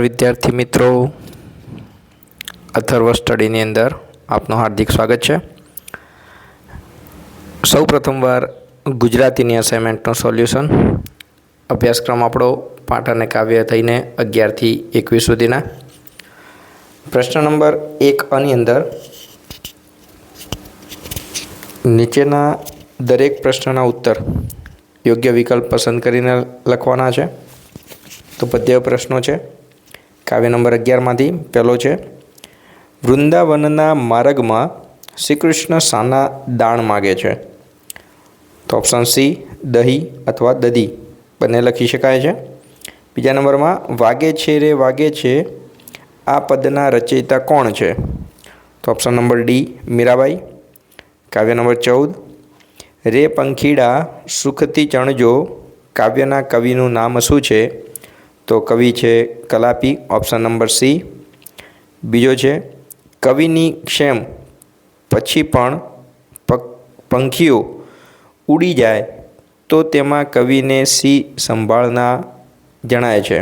વિદ્યાર્થી મિત્રો. અથર્વ સ્ટડીની અંદર આપનું હાર્દિક સ્વાગત છે. સૌ પ્રથમવાર ગુજરાતીની અસાઇનમેન્ટનું સોલ્યુશન અભ્યાસક્રમ આપણો પાઠ અને કાવ્ય થઈને અગિયારથી એકવીસ સુધીના. પ્રશ્ન નંબર એક અની અંદર. નીચેના દરેક પ્રશ્નના ઉત્તર યોગ્ય વિકલ્પ પસંદ કરીને લખવાના છે. તો પદ્ય પ્રશ્નો છે. કાવ્ય નંબર અગિયારમાંથી પહેલો છે. વૃંદાવનના માર્ગમાં શ્રી કૃષ્ણ સાના દાણ માગે છે. તો ઓપ્શન સી દહી અથવા દધી બંને લખી શકાય છે. બીજા નંબરમાં, વાગે છે રે વાગે છે, આ પદના રચયિતા કોણ છે? તો ઓપ્શન નંબર ડી મીરાબાઈ. કાવ્ય નંબર ચૌદ, રે પંખીડા સુખથી ચણજો, કાવ્યના કવિનું નામ શું છે? તો કવિ છે કલાપી ઓપ્શન નંબર સી બીજો છે, કવિની ક્ષેમ પછી પણ પંખીઓ ઉડી જાય તો તેમાં કવિને સી સંભાળના જણાય છે.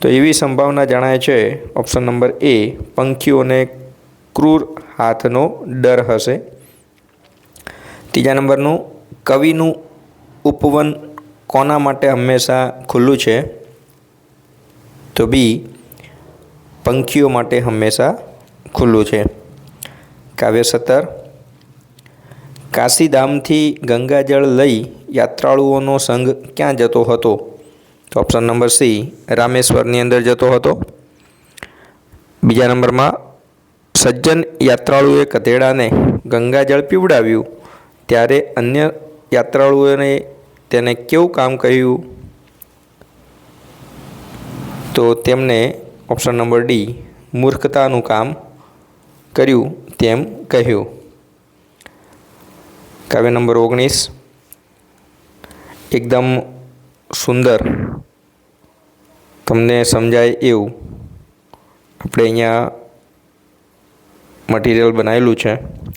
તો એવી સંભાવના જણાય છે ઓપ્શન નંબર એ પંખીઓને ક્રૂર હાથનો ડર હશે. ત્રીજા નંબરનું, કવિનું ઉપવન કોના માટે હંમેશા ખુલ્લું છે? તો બી પંખીઓ માટે હંમેશા ખુલ્લું છે. કાવ્ય સત્તર. કાશીધામથી ગંગાજળ લઈ યાત્રાળુઓનો સંઘ ક્યાં જતો હતો? તો ઓપ્શન નંબર સી, રામેશ્વરની અંદર જતો હતો. બીજા નંબરમાં, સજ્જન યાત્રાળુએ કથેડાને ગંગાજળ પીવડાવ્યું. ત્યારે અન્ય યાત્રાળુઓને તેને કેવું કામ કહ્યું? તો તેમને ઓપ્શન નંબર ડી મૂર્ખતાનું કામ કર્યું તેમ કહ્યું. કાવ્ય નંબર ઓગણીસ, એકદમ સુંદર. તમને સમજાય એવું. આપણે અહીંયા મટીરિયલ બનાવેલું છે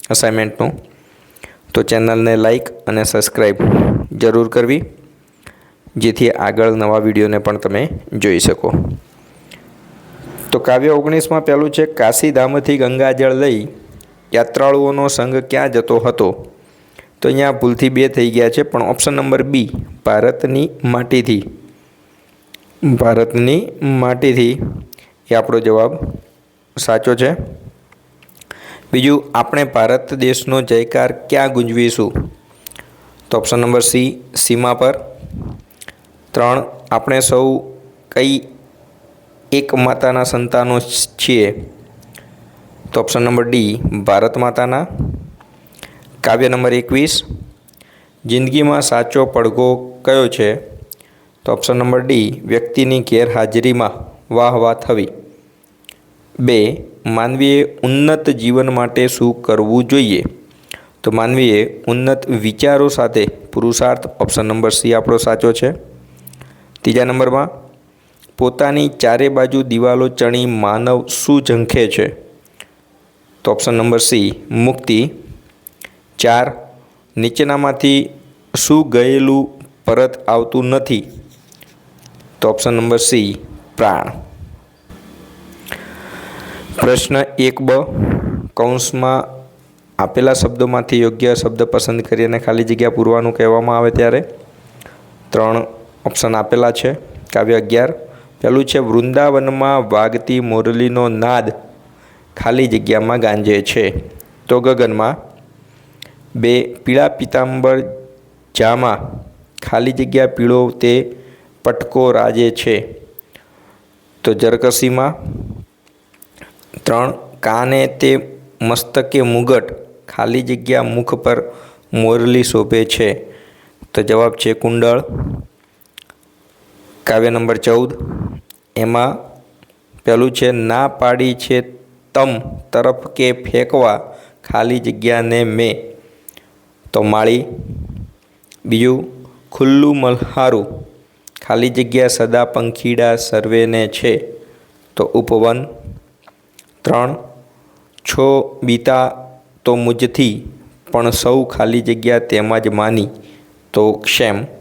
અસાઇનમેન્ટનું તો ચેનલને લાઈક અને સબસ્ક્રાઈબ જરૂર કરવી. જેથી આગળ નવા વિડીયોને પણ તમે જોઈ શકો. તો કાવ્ય ઓગણીસમાં પહેલું છે, કાશીધામથી ગંગાજળ લઈ યાત્રાળુઓનો સંઘ ક્યાં જતો હતો? તો અહીંયા ભૂલથી બે થઈ ગયા છે, પણ ઓપ્શન નંબર બી ભારતની માટીથી. ભારતની માટીથી. એ આપણો જવાબ સાચો છે. બીજું, આપણે ભારત દેશનો જયકાર ક્યાં ગુંજવીશું? તો ઓપ્શન નંબર સી સીમા પર. ત્રણ, આપણે સૌ કઈ એક માતાના સંતાનો છીએ? તો ઓપ્શન નંબર ડી, ભારત માતાના. કાવ્ય નંબર એકવીસ, જિંદગીમાં સાચો પડઘો કયો છે? તો ઓપ્શન નંબર ડી, વ્યક્તિની ગેરહાજરીમાં વાહ વાહ થવી બે, માનવીએ ઉન્નત જીવન માટે શું કરવું જોઈએ? તો માનવીએ ઉન્નત વિચારો સાથે પુરુષાર્થ ઓપ્શન નંબર સી આપણો સાચો છે. ત્રીજા નંબરમાં, પોતાની ચારે બાજુ દિવાલો ચણી માનવ શું ઝંખે છે? તો ઓપ્શન નંબર સી, મુક્તિ. ચાર, નીચેનામાંથી શું ગયેલું પરત આવતું નથી? તો ઓપ્શન નંબર સી, પ્રાણ. પ્રશ્ન એક બ, કૌંસમાં આપેલા શબ્દોમાંથી યોગ્ય શબ્દ પસંદ કરી અને ખાલી જગ્યા પૂરવાનું કહેવામાં આવે ત્યારે. ત્રણ ઓપ્શન આપેલા છે. કાવ્ય અગિયાર. પહેલું છે, વૃંદાવનમાં વાગતી મોરલીનો નાદ ખાલી જગ્યામાં ગાંજે છે. તો ગગનમાં, બે પીળા પિતાંબર જામાં ખાલી જગ્યા પીળો તે પટકો રાજે છે. તો જરકસીમાં, ત્રણ કાને તે મસ્તકે મુગટ ખાલી જગ્યા મુખ પર મોરલી શોભે છે. તો જવાબ છે, કુંડળ. કાવ્ય નંબર ચૌદ. એમાં પહેલું છે, ના પાડી છે તમ તરફ કે ફેંકવા ખાલી જગ્યાને મેં. તો માળી. બીજું, ખુલ્લું મલ્હારું ખાલી જગ્યા સદા પંખીડા સર્વેને છે. તો ઉપવન. ત્રણ, છો બીતા તો મુજથી, પણ સૌ ખાલી જગ્યા તેમાં જ માની. તો ક્ષેમ.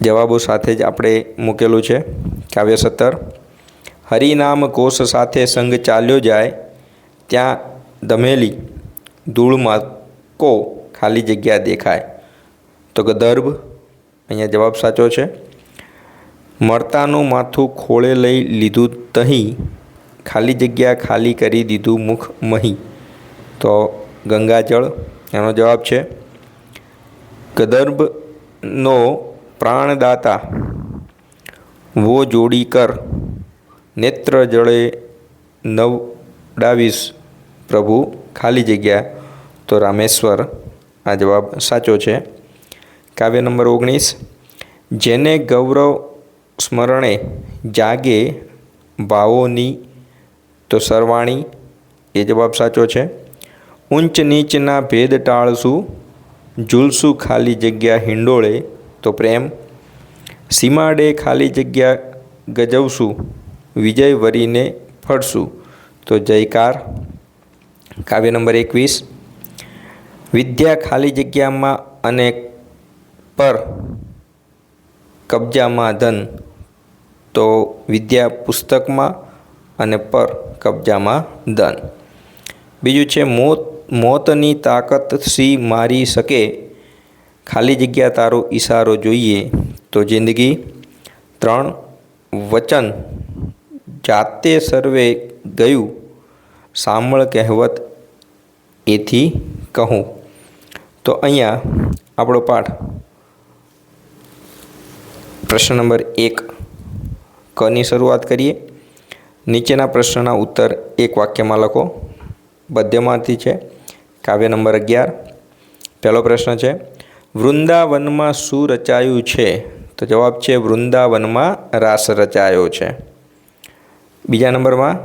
જવાબો સાથે જ આપણે મૂકેલું છે. કાવ્ય સત્તર. હરિનામ કોષ સાથે સંગ ચાલ્યો જાય, ત્યાં દમેલી ધૂળમાં કો ખાલી જગ્યા દેખાય. તો કે દર્ભ અહીંયા જવાબ સાચો છે. મળતાનું માથું ખોળે લઈ લીધું તહીં, ખાલી જગ્યા ખાલી કરી દીધું મુખ મહી. તો ગંગાજળ, એનો જવાબ છે. ગદર્ભનો પ્રાણદાતા. વો જોડી કર. નેત્ર જળે નવડાવીશ પ્રભુ, ખાલી જગ્યા. તો રામેશ્વર, આ જવાબ સાચો છે. કાવ્ય નંબર ઓગણીસ. જેને ગૌરવ સ્મરણે જાગે ભાવોની તો સરવાણી, એ જવાબ સાચો છે. ઊંચ નીચના ભેદ ટાળશું. ઝૂલશું ખાલી જગ્યા હિંડોળે. તો પ્રેમ. સીમાડે ખાલી જગ્યા ગજવશું, વિજય વરીને ફળશું તો જયકાર. કાવ્ય નંબર એકવીસ. વિદ્યા ખાલી જગ્યામાં અને પર કબજામાં ધન. તો વિદ્યા પુસ્તકમાં અને પર કબજામાં ધન. બીજું છે, મોત, મોતની તાકત સી મારી શકે? ખાલી જગ્યા તારો ઈશારો જોઈએ તો જિંદગી ત્રણ વચન. જાતે સર્વે ગયું સાંભળ કહેવત એથી કહું. તો અહીંયા આપણો પાઠ. પ્રશ્ન નંબર એક. કની શરૂઆત કરીએ. નીચેના પ્રશ્નના ઉત્તર એક વાક્યમાં લખો. બધ્યમાંથી છે. કાવ્ય નંબર અગિયાર. પહેલો પ્રશ્ન છે. વૃંદાવનમાં શું રચાયું છે? તો જવાબ છે વૃંદાવનમાં રાસ રચાયો છે. બીજા નંબરમાં?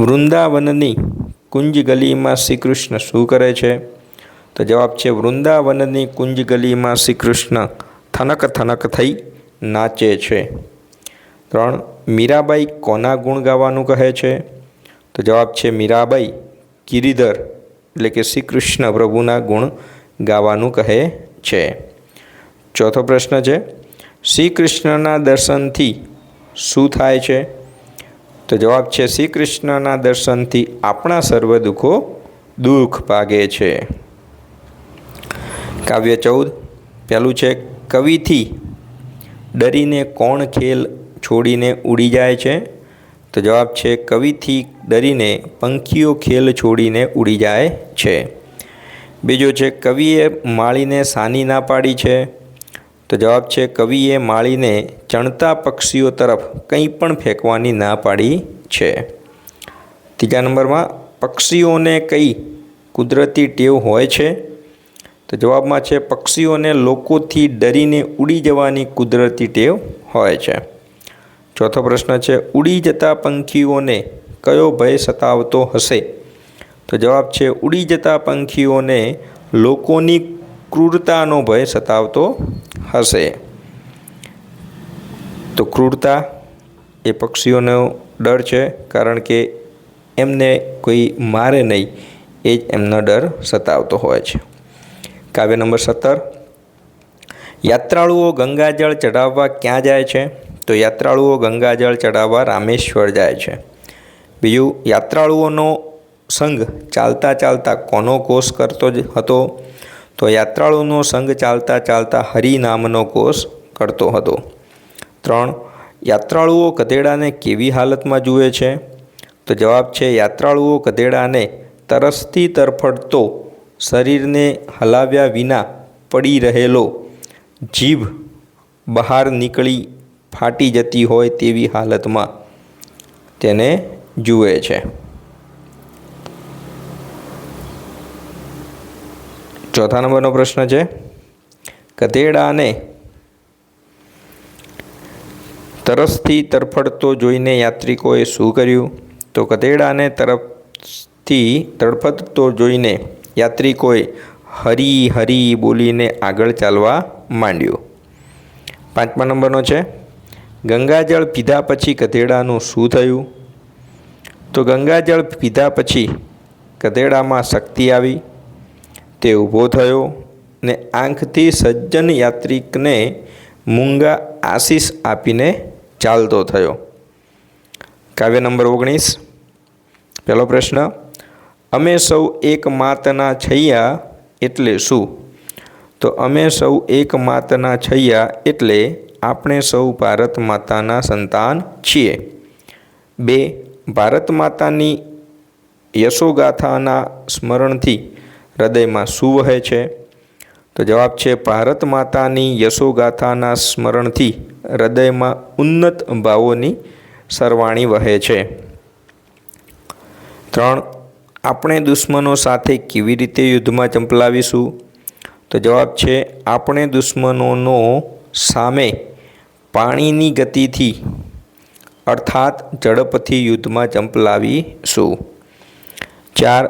વૃંદાવનની કુંજ ગલીમાં શ્રી કૃષ્ણ શું કરે છે? તો જવાબ છે વૃંદાવનની કુંજ ગલીમાં શ્રી કૃષ્ણ થનક થનક થઈ નાચે છે. ત્રણ, મીરાબાઈ કોના ગુણ ગાવાનું કહે છે? તો જવાબ છે મીરાબાઈ ગિરિધર, એટલે કે શ્રી કૃષ્ણ પ્રભુના ગુણ ગાવાનું કહે છે. ચોથો પ્રશ્ન છે શ્રી કૃષ્ણના દર્શનથી શું થાય છે? તો જવાબ છે શ્રી કૃષ્ણના દર્શનથી આપણા સર્વ દુઃખો દુઃખ ભાગે છે. કાવ્ય ચૌદ, પહેલું છે, કવિથી ડરીને કોણ ખેલ છોડીને ઉડી જાય છે? તો જવાબ છે, કવિથી ડરીને પંખીઓ ખેલ છોડીને ઉડી જાય છે. બીજો છે, કવિએ માળીને સાની ના પાડી છે. તો જવાબ છે, કવિએ માળીને ચણતા પક્ષીઓ તરફ કંઈ પણ ફેંકવાની ના પાડી છે. ત્રીજા નંબરમાં, પક્ષીઓને કઈ કુદરતી ટેવ હોય છે? તો જવાબમાં છે, પક્ષીઓને લોકોથી ડરીને ઉડી જવાની કુદરતી ટેવ હોય છે. ચોથો પ્રશ્ન છે, ઉડી જતા પંખીઓને કયો ભય સતાવતો હશે? તો જવાબ છે, ઉડી જતા પંખીઓને લોકોની ક્રૂરતાનો ભય સતાવતો હશે. તો ક્રૂરતા એ પક્ષીઓનો ડર છે, કારણ કે એમને કોઈ મારે નહીં, એ જ એમનો ડર સતાવતો હોય છે. કાવ્ય નંબર સત્તર. યાત્રાળુઓ ગંગાજળ ચઢાવવા ક્યાં જાય છે? તો યાત્રાળુઓ ગંગાજળ ચડાવવા રામેશ્વર જાય છે. બીજું, યાત્રાળુઓનો સંઘ ચાલતા ચાલતા કોનો કોષ કરતો જ હતો? તો યાત્રાળુનો સંઘ ચાલતા ચાલતા હરિનામનો કોષ કરતો હતો. ત્રણ, યાત્રાળુઓ ગધેડાને કેવી હાલતમાં જુએ છે? તો જવાબ છે, યાત્રાળુઓ ગધેડાને તરસથી તરફડતો શરીરને હલાવ્યા વિના પડી રહેલો જીભ બહાર નીકળી ફાટી જતી હોય તેવી હાલતમાં તેને જુએ છે. ચોથા નંબરનો પ્રશ્ન છે ગધેડાને તરસથી તરફડતો જોઈને યાત્રિકોએ શું કર્યું? તો ગધેડાને તરફથી તડફડતો જોઈને યાત્રિકોએ હરી હરી બોલીને આગળ ચાલવા માંડ્યું. પાંચમા નંબરનો છે ગંગાજળ પીધા પછી ગધેડાનું શું થયું? તો ગંગાજળ પીધા પછી ગધેડામાં શક્તિ આવી. તે ઊભો થયો ને આંખથી સજ્જન યાત્રિકને મૂંગા આશીષ આપીને ચાલતો થયો. કાવ્ય નંબર ઓગણીસ. પહેલો પ્રશ્ન, અમે સૌ એક માતના છૈયા એટલે શું? તો અમે સૌ એક માતના છૈયા એટલે આપણે સૌ ભારત માતાના સંતાન છીએ. બે, ભારત માતાની યશોગાથાના સ્મરણથી હૃદયમાં શું વહે છે? તો જવાબ છે, ભારત માતાની યશોગાથાના સ્મરણથી હૃદયમાં ઉન્નત ભાવોની સરવાણી વહે છે. ત્રણ, આપણે દુશ્મનો સાથે કેવી રીતે યુદ્ધમાં ચંપલાવીશું? તો જવાબ છે, આપણે દુશ્મનોનો સામે પાણીની ગતિથી, અર્થાત ઝડપથી યુદ્ધમાં ચંપલાવીશું ચાર,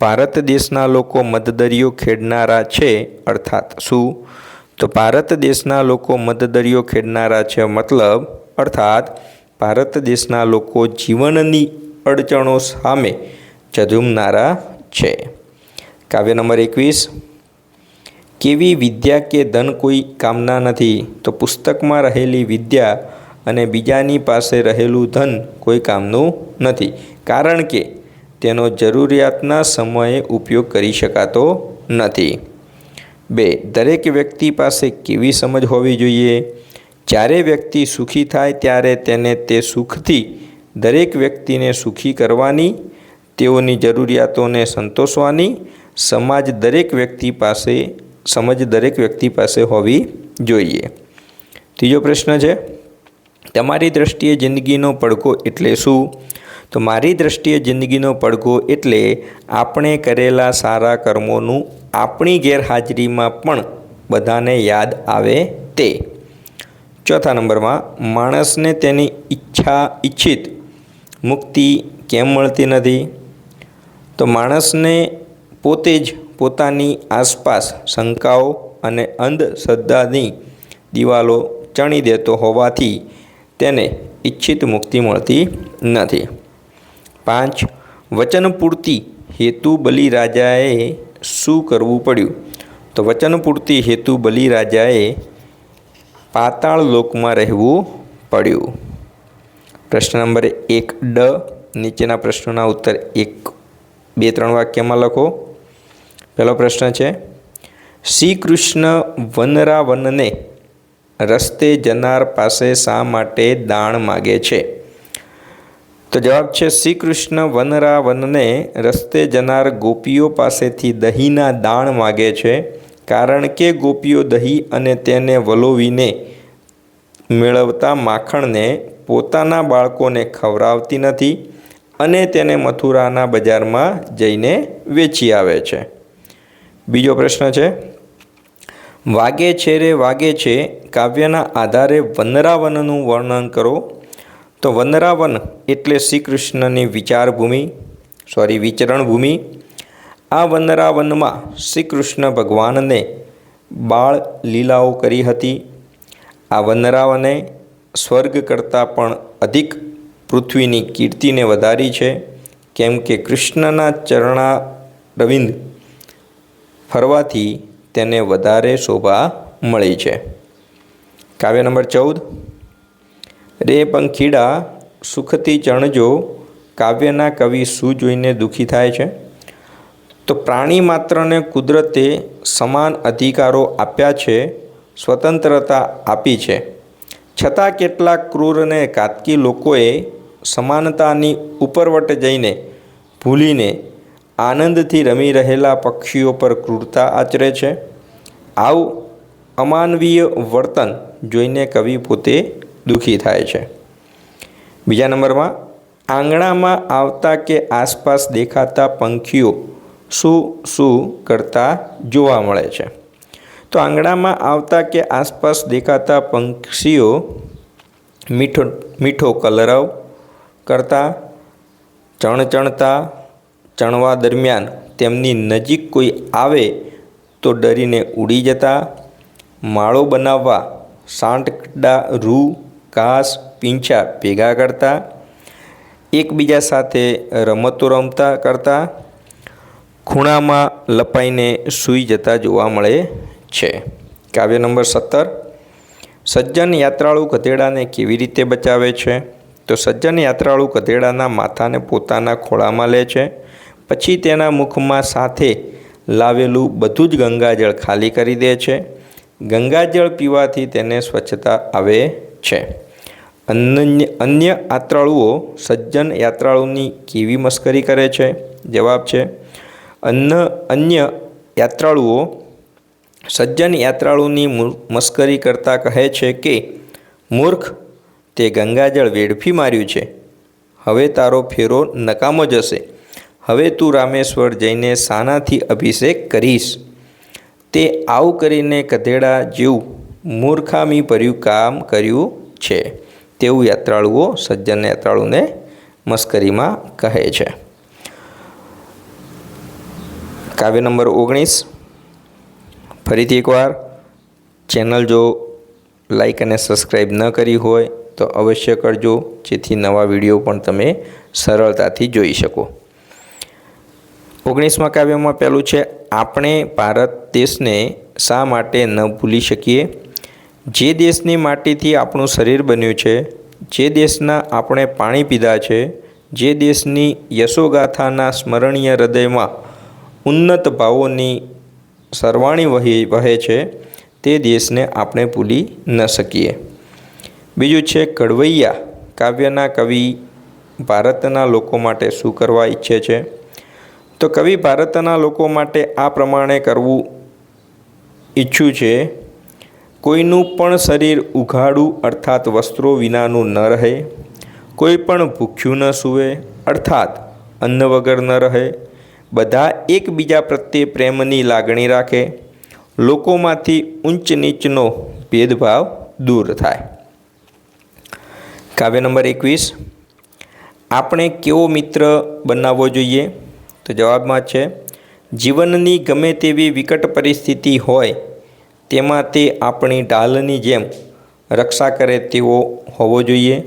ભારત દેશના લોકો મધદરિયો ખેડનારા છે, અર્થાત શું? તો ભારત દેશના લોકો મધદરિયો ખેડનારા છે, મતલબ, અર્થાત ભારત દેશના લોકો જીવનની અડચણો સામે ઝઝુમનારા છે. કાવ્ય નંબર એકવીસ કેવી વિદ્યા કે ધન કોઈ કામના નથી? તો પુસ્તકમાં રહેલી વિદ્યા અને બીજાની પાસે રહેલું ધન કોઈ કામનું નથી. કારણ કે તેનો જરૂરિયાતના સમયે ઉપયોગ કરી શકાતો નથી. બે, દરેક વ્યક્તિ પાસે કેવી સમજ હોવી જોઈએ? જ્યારે વ્યક્તિ સુખી થાય ત્યારે તેને તે સુખથી દરેક વ્યક્તિને સુખી કરવાની, તેઓની જરૂરિયાતોને સંતોષવાની, સમાજ દરેક વ્યક્તિ પાસે સમજ દરેક વ્યક્તિ પાસે હોવી જોઈએ. ત્રીજો પ્રશ્ન છે, તમારી દૃષ્ટિએ જિંદગીનો પડઘો એટલે શું? તો મારી દૃષ્ટિએ જિંદગીનો પડઘો એટલે આપણે કરેલા સારા કર્મોનું આપણી ગેરહાજરીમાં પણ બધાને યાદ આવે તે. ચોથા નંબરમાં, માણસને તેની ઈચ્છા ઈચ્છિત મુક્તિ કેમ મળતી નથી? તો માણસને પોતે જ પોતાની આસપાસ શંકાઓ અને અંધશ્રદ્ધાની દિવાલો ચણી દેતો હોવાથી તેને ઈચ્છિત મુક્તિ મળતી નથી. પાંચ, વચન પૂર્તિ હેતુ બલિરાજાએ શું કરવું પડ્યું? તો વચન પૂર્તિ હેતુ બલિરાજાએ પાતાળ લોકમાં રહેવું પડ્યું. પ્રશ્ન નંબર એક, ડ, નીચેના પ્રશ્નોના ઉત્તર એક, બે, ત્રણ વાક્યમાં લખો. પહેલો પ્રશ્ન છે શ્રી કૃષ્ણ વનરાવનને રસ્તે જનાર પાસે શા માટે દાણ માગે છે? તો જવાબ છે શ્રી કૃષ્ણ વનરાવનને રસ્તે જનાર ગોપીઓ પાસેથી દહીંના દાણ માગે છે, કારણ કે ગોપીઓ દહીં અને તેને વલોવીને મેળવતા માખણને પોતાના બાળકોને ખવડાવતી નથી અને તેને મથુરાના બજારમાં જઈને વેચી આવે છે. બીજો પ્રશ્ન છે. વાગે છે રે વાગે છે કાવ્યના આધારે વનરાવનનું વર્ણન કરો. તો વનરાવન એટલે શ્રી કૃષ્ણની વિચારભૂમિ સોરી વિચરણભૂમિ. આ વનરાવનમાં શ્રી કૃષ્ણ ભગવાનને બાળ લીલાઓ કરી હતી. આ વનરાવને સ્વર્ગ કરતાં પણ અધિક પૃથ્વીની કીર્તિને વધારી છે. કેમ કે કૃષ્ણના ચરણા રવિંદ ફરવાથી તેને વધારે શોભા મળી છે. કાવ્ય નંબર ચૌદ. રે પંખીડા સુખથી ચણજો, કાવ્યના કવિ શું જોઈને દુઃખી થાય છે? તો પ્રાણી માત્રને કુદરતે સમાન અધિકારો આપ્યા છે, સ્વતંત્રતા આપી છે. છતાં કેટલાક ક્રૂર અને કાતકી લોકોએ સમાનતાની ઉપરવટ જઈને ભૂલીને આનંદથી રમી રહેલા પક્ષીઓ પર ક્રૂરતા આચરે છે. આવું અમાનવીય વર્તન જોઈને કવિ પોતે દુઃખી થાય છે. બીજા નંબરમાં, આંગણામાં આવતા કે આસપાસ દેખાતા પંખીઓ શું શું કરતા જોવા મળે છે. તો આંગણામાં આવતા કે આસપાસ દેખાતા પંક્ષીઓ મીઠો મીઠો કલરવ કરતા, ચણચણતા ચણવા દરમિયાન તેમની નજીક કોઈ આવે તો ડરીને ઉડી જતા, માળો બનાવવા સાંટકડા રૂ, ઘાસ, પીંછા ભેગા કરતા, એકબીજા સાથે રમતો રમતા કરતા, ખૂણામાં લપાઈને સૂઈ જતા જોવા મળે છે. કાવ્ય નંબર સત્તર, સજ્જન યાત્રાળુ ગધેડાને કેવી રીતે બચાવે છે? તો સજ્જન યાત્રાળુ ગધેડાના માથાને પોતાના ખોળામાં લે છે. પછી તેના મુખમાં સાથે લાવેલું બધું જ ગંગાજળ ખાલી કરી દે છે. ગંગાજળ પીવાથી તેને સ્વચ્છતા આવે છે. અન્ય અન્ય યાત્રાળુઓ સજ્જન યાત્રાળુની કેવી મસ્કરી કરે છે. જવાબ છે અન્ય અન્ય યાત્રાળુઓ સજ્જન યાત્રાળુની મુ- મસ્કરી કરતાં કહે છે કે, મૂર્ખ તે ગંગાજળ વેડફી માર્યું છે. હવે તારો ફેરો નકામો જશે. હવે તું રામેશ્વર જઈને સાનાથી અભિષેક કરીશ. તે આવું કરીને કધેડા જેવું મૂર્ખામી ભર્યું કામ કર્યું છે. તેવું યાત્રાળુઓ સજ્જન યાત્રાળુને મસ્કરીમાં કહે છે. કાવ્ય નંબર ઓગણીસ. ફરીથી એકવાર ચેનલ જો લાઈક અને સબસ્ક્રાઈબ ન કરી હોય તો અવશ્ય કરજો. જેથી નવા વીડિયો પણ તમે સરળતાથી જોઈ શકો. ઓગણીસમાં કાવ્યમાં પહેલું છે, આપણે ભારત દેશને શા માટે ન ભૂલી શકીએ? જે દેશની માટીથી આપણું શરીર બન્યું છે, જે દેશના આપણે પાણી પીધા છે, જે દેશની યશોગાથાના સ્મરણીય હૃદયમાં ઉન્નત ભાવોની સરવાણી વહી, વહે છે, તે દેશને આપણે ભૂલી ન શકીએ. બીજું છે કડવૈયા. કાવ્યના કવિ ભારતના લોકો માટે શું કરવા ઈચ્છે છે? તો કવિ ભારતના લોકો માટે આ પ્રમાણે કરવું ઈચ્છું છે, કોઈનું પણ શરીર ઉઘાડું અર્થાત વસ્ત્રો વિનાનું ન રહે, કોઈ પણ ભૂખ્યું ન સૂવે અર્થાત અન્ન વગર ન રહે, બધા એકબીજા પ્રત્યે પ્રેમની લાગણી રાખે, લોકોમાંથી ઊંચ નીચનો ભેદભાવ દૂર થાય. કાવ્ય નંબર એકવીસ. આપણે કેવો મિત્ર બનાવવો જોઈએ? તો જવાબમાં છે, જીવનની ગમે તેવી વિકટ પરિસ્થિતિ હોય, તેમાં તે આપણી ઢાલની જેમ રક્ષા કરે તેવો હોવો જોઈએ.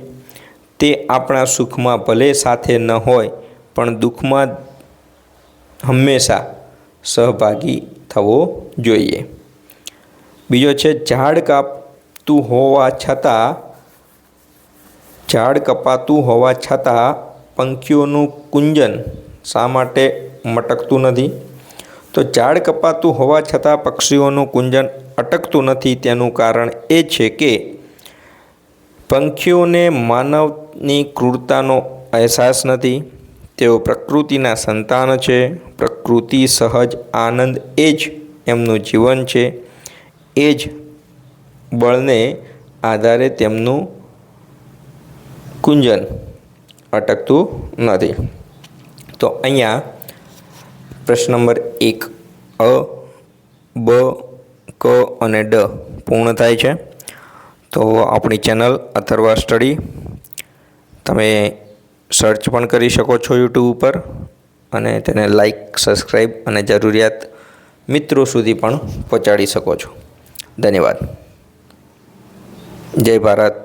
તે આપણા સુખમાં ભલે સાથે ન હોય, પણ દુઃખમાં હંમેશા સહભાગી થવો જોઈએ. બીજો છે, ઝાડ કાપતું હોવા છતાં ઝાડ કપાતું હોવા છતાં પંખીઓનું કુંજન શા માટે મટકતું નથી? તો ઝાડ કપાતું હોવા છતાં પક્ષીઓનું કુંજન અટકતું નથી તેનું કારણ એ છે કે પંખીઓને માનવની ક્રૂરતાનો અહેસાસ નથી, તેઓ પ્રકૃતિના સંતાન છે, પ્રકૃતિ, સહજ, આનંદ એ જ એમનું જીવન છે, એ જ બળને આધારે તેમનું કુંજન અટકતું નથી. તો અહીંયા પ્રશ્ન નંબર એક, અ, બ, ક અને ડ પૂર્ણ થાય છે. તો આપણી ચેનલ અથર્વા સ્ટડી તમે સર્ચ પણ કરી શકો છો યુટ્યુબ ઉપર અને તેને લાઈક સબસ્ક્રાઈબ અને જરૂરિયાત મિત્રો સુધી પણ પહોંચાડી શકો છો. ધન્યવાદ. જય ભારત.